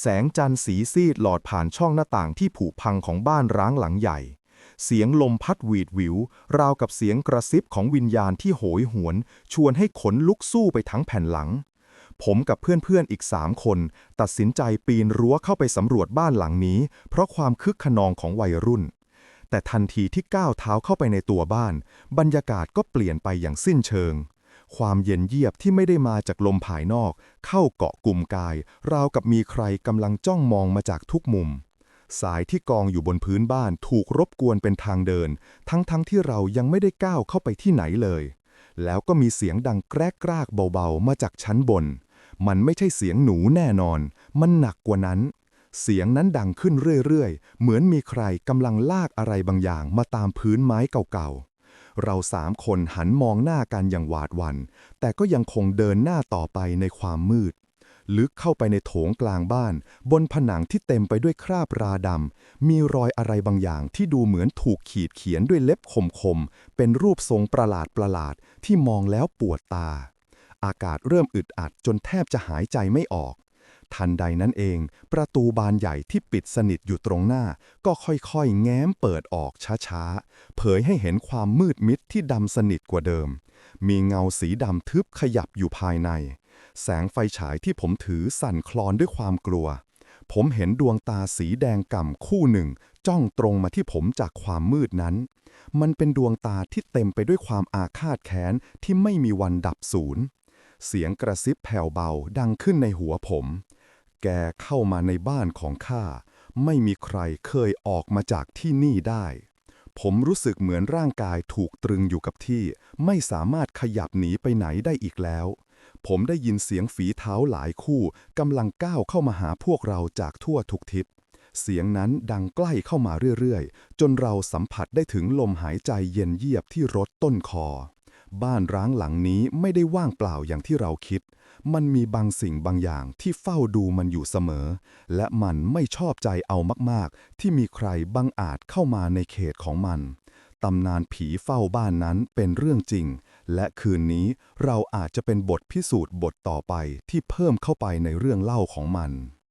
แสงจันทร์สีซีดหลอดผ่านช่องหน้าต่างที่ผุพังของบ้านร้างหลังใหญ่ เสียงลมพัดหวีดหวิว ราวกับเสียงกระซิบของวิญญาณที่โหยหวน ชวนให้ขนลุกสู้ไปทั้งแผ่นหลัง ผมกับเพื่อนๆอีกสามคน ตัดสินใจปีนรั้วเข้าไปสำรวจบ้านหลังนี้ เพราะความคึกขนองของวัยรุ่น แต่ทันทีที่ก้าวเท้าเข้าไปในตัวบ้าน บรรยากาศก็เปลี่ยนไปอย่างสิ้นเชิง ความเย็นเยียบที่ไม่ได้มาจากลมภายนอก เข้าเกาะกลุ่มกาย ราวกับมีใครกำลังจ้องมองมาจากทุกมุม สายที่กองอยู่บนพื้นบ้านถูกรบกวนเป็นทางเดิน ทั้งๆทที่เรายังไม่ได้ก้าวเข้าไปที่ไหนเลย แล้วก็มีเสียงดังแกรกกรากเบาๆ มาจากชั้นบน มันไม่ใช่เสียงหนูแน่นอน มันหนักกว่านั้น เสียงนั้นดังขึ้นเรื่อยๆ เหมือนมีใครกำลังลากอะไรบางอย่างมาตามพื้นไม้เก่าๆ เราสามคนหันมองหน้ากันอย่างหวาดหวัน่น แต่ก็ยังคงเดินหน้าต่อไปในความมืด ลึกเข้าไปในโถงกลางบ้าน บนผนังที่เต็มไปด้วยคราบราดำ มีรอยอะไรบางอย่างที่ดูเหมือนถูกขีดเขียนด้วยเล็บคมๆ เป็นรูปทรงประหลาดประหลาดๆที่มองแล้วปวดตา อากาศเริ่มอึดอัดจนแทบจะหายใจไม่ออก ทันใดนั้นเอง ประตูบานใหญ่ที่ปิดสนิทอยู่ตรงหน้า ก็ค่อยๆ แง้มเปิดออกช้าๆ เผยให้เห็นความมืดมิดที่ดำสนิทกว่าเดิม มีเงาสีดำทึบขยับอยู่ภายใน แสงไฟฉายที่ผมถือสั่นคลอนด้วยความกลัว ผมเห็นดวงตาสีแดงก่ำคู่หนึ่ง จ้องตรงมาที่ผมจากความมืดนั้น มันเป็นดวงตาที่เต็มไปด้วยความอาฆาตแค้นที่ไม่มีวันดับสูญเสียงกระซิบแผ่วเบาดังขึ้นในหัวผม แกเข้ามาในบ้านของข้า ไม่มีใครเคยออกมาจากที่นี่ได้ ผมรู้สึกเหมือนร่างกายถูกตรึงอยู่กับที่ ไม่สามารถขยับหนีไปไหนได้อีกแล้ว ผมได้ยินเสียงฝีเท้าหลายคู่กำลังก้าวเข้ามาหาพวกเราจากทั่วทุกทิศ เสียงนั้นดังใกล้เข้ามาเรื่อยๆ จนเราสัมผัสได้ถึงลมหายใจเย็นเยียบที่รดต้นคอ บ้านร้างหลังนี้ไม่ได้ว่างเปล่าอย่างที่เราคิด มันมีบางสิ่งบางอย่างที่เฝ้าดูมันอยู่เสมอ และมันไม่ชอบใจเอามากๆ ที่มีใครบังอาจเข้ามาในเขตของมัน ตำนานผีเฝ้าบ้านนั้นเป็นเรื่องจริง และคืนนี้เราอาจจะเป็นบทพิสูจน์บทต่อไปที่เพิ่มเข้าไปในเรื่องเล่าของมัน